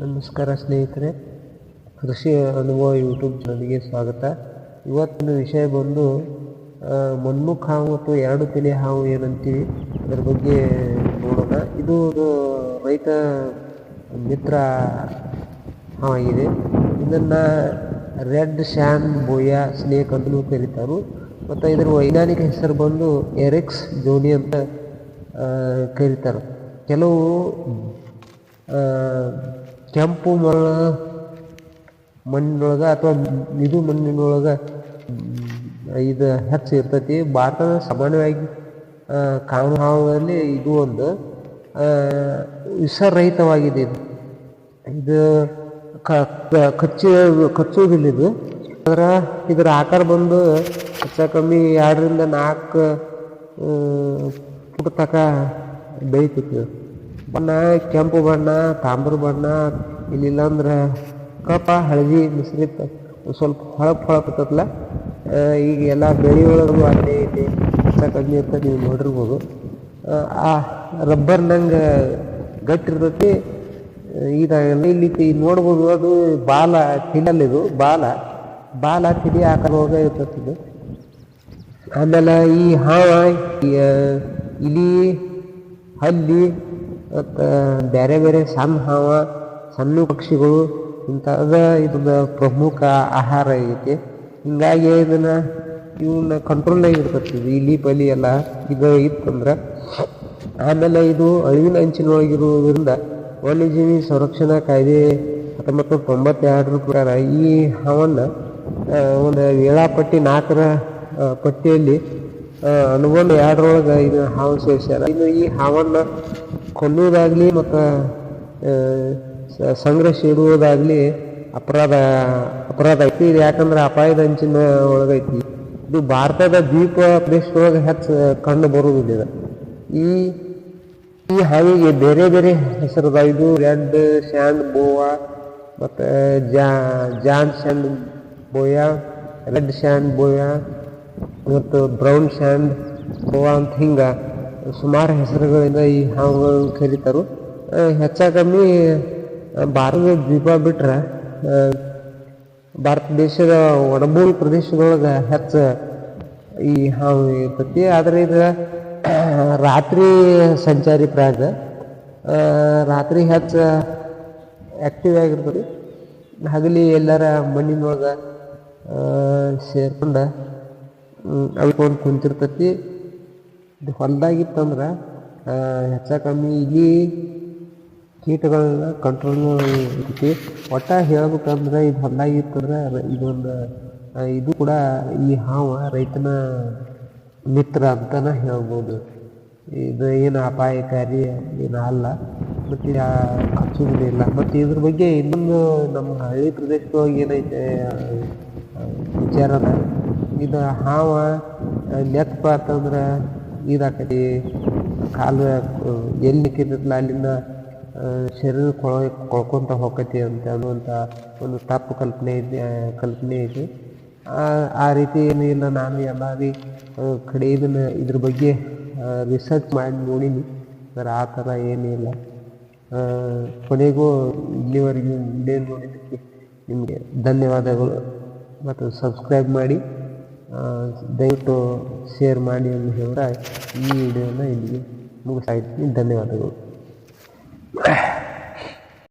ನಮಸ್ಕಾರ ಸ್ನೇಹಿತರೆ, ಕೃಷಿ ಅನುಭವ ಯೂಟ್ಯೂಬ್ ಚಾನಲ್ಗೆ ಸ್ವಾಗತ. ಇವತ್ತಿನ ವಿಷಯ ಬಂದು ಮನ್ಮುಖ ಹಾವು ಮತ್ತು ಎರಡು ತಲೆ ಹಾವು ಏನಂತೀವಿ, ಅದರ ಬಗ್ಗೆ ನೋಡೋಣ. ಇದು ಒಂದು ರೈತ ಮಿತ್ರ ಹಾವಾಗಿದೆ. ಇದನ್ನು ರೆಡ್ ಶ್ಯಾಮ್ ಬೋಯಾ ಸ್ನೇಕ್ ಅಂತಲೂ ಕರೀತಾರೆ. ಮತ್ತು ಇದರ ವೈಜ್ಞಾನಿಕ ಹೆಸರು ಬಂದು ಎರೆಕ್ಸ್ ಜೋನಿ ಅಂತ ಕರೀತಾರೆ. ಕೆಲವು ಕೆಂಪು ಮರಳ ಮಣ್ಣಿನೊಳಗೆ ಅಥವಾ ಇದು ಮಣ್ಣಿನೊಳಗೆ ಇದು ಹೆಚ್ಚು ಇರ್ತೈತಿ. ಭಾರತದ ಸಾಮಾನ್ಯವಾಗಿ ಕಾನೂನಲ್ಲಿ ಇದು ಒಂದು ವಿಷರಹಿತವಾಗಿದೆ ಇದು. ಇದು ಕಚ್ಚಿ, ಕಚ್ಚುವುದಿಲ್ಲ ಇದು. ಅದರ, ಇದರ ಆಕಾರ ಬಂದು ಹೆಚ್ಚು ಕಮ್ಮಿ ಎರಡರಿಂದ ನಾಲ್ಕು ಪುಟ ತನಕ ಬೆಳಿತೈತಿ. ಇದು. ಬಣ್ಣ ಕೆಂಪು ಬಣ್ಣ ತಾಮ್ರ ಬಣ್ಣ ಇಲ್ಲಿಲ್ಲ ಅಂದ್ರೆ ಕಪ್ಪ ಹಳದಿ ಮಿಶ್ರಿತ ಸ್ವಲ್ಪ ಹೊಳಪ್ ಹೊಳಪತ್ತಲ್ಲ ಈಗ ಎಲ್ಲ ಬೆಳೆ ಒಳಗೂ ಅಲ್ಲೇ ಇದೆ ಹೆಚ್ಚು ಕಮ್ಮಿ ಅಂತ ನೀವು ನೋಡಿರ್ಬೋದು. ಆ, ರಬ್ಬರ್ ನಂಗೆ ಗಟ್ಟಿ ಇರ್ತೈತಿ ಇದಾಗಲ್ಲ ಇಲ್ಲಿ ನೋಡ್ಬೋದು ಅದು ಬಾಲ ತಿನ್ನಲ್ಲ ಇದು ಬಾಲ. ಬಾಲ ತಿಳಿ ಆಕಾರವಾಗ ಇರ್ತೈತಿ ಇದು. ಆಮೇಲೆ ಈ ಹಾವ ಇಲಿ ಹಲ್ಲಿ ಬೇರೆ ಬೇರೆ ಸಣ್ಣ ಹಾವ ಸಣ್ಣ ಪಕ್ಷಿಗಳು ಇಂಥದ ಇದ್ರದ ಪ್ರಮುಖ ಆಹಾರ ಐತಿ. ಹಿಂಗಾಗಿ ಇದನ್ನ ಇವನ್ನ ಕಂಟ್ರೋಲ್ನಾಗ ಇರ್ತೈತಿ ಇಲಿ ಪಲಿ ಎಲ್ಲ ಇದು ಇತ್ತಂದ್ರೆ. ಆಮೇಲೆ ಇದು ಅಳಿವಿನ ಅಂಚಿನೊಳಗಿರುವುದರಿಂದ ವನ್ಯಜೀವಿ ಸಂರಕ್ಷಣಾ ಕಾಯ್ದೆ ಹತ್ತೊಂಬತ್ತು ತೊಂಬತ್ತೆರಡರ ಪ್ರಕಾರ ಈ ಹಾವನ್ನ ಒಂದು ವೇಳಾಪಟ್ಟಿ ನಾಲ್ಕರ ಪಟ್ಟಿಯಲ್ಲಿ ಅನುಬಂಧ ಎರಡರೊಳಗೆ ಇದು ಹಾವು ಸೇರಿಸ್ಯಾರ. ಇನ್ನು ಈ ಹಾವನ್ನ ಕೊಲ್ಲುವುದಾಗ್ಲಿ ಮತ್ತು ಸಂಘರ್ಷ ಇಡುವುದಾಗಲಿ ಅಪರಾಧ ಅಪರಾಧ ಐತಿ. ಇದು ಯಾಕಂದ್ರೆ ಅಪಾಯದ ಅಂಚಿನ ಒಳಗೈತಿ. ಇದು ಭಾರತದ ದ್ವೀಪ ಪ್ರದೇಶದೊಳಗೆ ಹೆಚ್ಚು ಕಂಡು ಬರುವುದಿಲ್ಲ. ಈ ಈ ಹಾವಿಗೆ ಬೇರೆ ಬೇರೆ ಹೆಸರದ ಇದು ರೆಡ್, ಸ್ಯಾಂಡ್, ಬೋವಾ, ಮತ್ತು, ಜಾ John sand boa, red sand boa, ಮತ್ತು ಬ್ರೌನ್ ಸ್ಯಾಂಡ್ ಬೋವಾ ಅಂತ ಹಿಂಗೆ ಸುಮಾರು ಹೆಸರುಗಳಿಂದ ಈ ಹಾವುಗಳನ್ನು ಕರೀತಾರೆ. ಹೆಚ್ಚ ಕಮ್ಮಿ ಭಾರತದ ದ್ವೀಪ ಬಿಟ್ರೆ ಭಾರತ ದೇಶದ ಒಡಬೂಲ್ ಪ್ರದೇಶದೊಳಗೆ ಹೆಚ್ಚು ಈ ಹಾವು ಇರ್ತತಿ. ಆದರೆ ಇದು, ರಾತ್ರಿ ಸಂಚಾರಿ ಪ್ರಾಣಿ ರಾತ್ರಿ ಹೆಚ್ಚು ಆ್ಯಕ್ಟಿವ್ ಆಗಿರ್ತದೆ. ಹಗಲಿ ಎಲ್ಲರ ಮಣ್ಣಿನೊಳಗೆ ಸೇರ್ಕೊಂಡು ಅಳ್ಕೊಂಡು ಕುಂತಿರ್ತೈತಿ. ಇದು ಹೊಲ್ದಾಗಿತ್ತಂದ್ರೆ ಹೆಚ್ಚ ಕಮ್ಮಿ ಇಲ್ಲಿ ಕೀಟಗಳನ್ನ ಕಂಟ್ರೋಲ್ ಇರ್ತೈತಿ ಒಟ್ಟ ಹೇಳ್ಬೇಕಂದ್ರೆ ಇದು ಹೊಲ್ದಾಗಿತ್ತಂದ್ರೆ ಇದೊಂದು ಇದು ಕೂಡ ಈ ಹಾವ ರೈತನ ಮಿತ್ರ ಅಂತನ ಹೇಳ್ಬೋದು. ಇದು ಏನು ಅಪಾಯಕಾರಿ ಏನು ಅಲ್ಲ, ಮತ್ತು ಕಚ್ಚುವುದಿಲ್ಲ ಇಲ್ಲ. ಮತ್ತು ಇದ್ರ ಬಗ್ಗೆ ಇನ್ನೊಂದು ನಮ್ಮ ಹಳ್ಳಿ ಪ್ರದೇಶದೊಳಗೆ ಏನೈತೆ ವಿಚಾರ ಇದು ಹಾವ ನೆತ್ತಪ್ಪ ಅಂತಂದ್ರೆ ಇದಾಕತಿ. ಕಾಲು ಎಲ್ಲಿ ನಿಕ್ಕಿರ್ತಲ್ಲ ಅಲ್ಲಿಂದ ಶರೀರ ಕೊಳ, ಕೊಳ್ಕೊತ ಹೋಗತಿ ಅಂತ ಅನ್ನುವಂಥ ಒಂದು ತಪ್ಪು ಕಲ್ಪನೆ ಇದೆ ಕಲ್ಪನೆ ಇದೆ. ಆ ರೀತಿ ಏನೂ ಇಲ್ಲ. ನಾನು ಎಲ್ಲ ರೀ ಕಡೆ ಇದನ್ನು ಇದ್ರ ಬಗ್ಗೆ ರಿಸರ್ಚ್ ಮಾಡಿ ನೋಡೀನಿ. ಸರ್, ಆ ಥರ ಏನಿಲ್ಲ ಇಲ್ಲ. ಕೊನೆಗೂ ಇಲ್ಲಿವರೆಗೂ ವಿಡಿಯೋ ನೋಡಿದ್ದಕ್ಕೆ ನಿಮಗೆ ಧನ್ಯವಾದಗಳು. ಮತ್ತು ಸಬ್ಸ್ಕ್ರೈಬ್ ಮಾಡಿ. ದಯವಿಟ್ಟು ಶೇರ್ ಮಾಡಿ ಅಂತ ಹೇಳ್ತಾ ಈ ವಿಡಿಯೋನ ಇಲ್ಲಿಗೆ ಮುಗಿಸ್ತಾ ಇದ್ದೀನಿ. ಧನ್ಯವಾದಗಳು.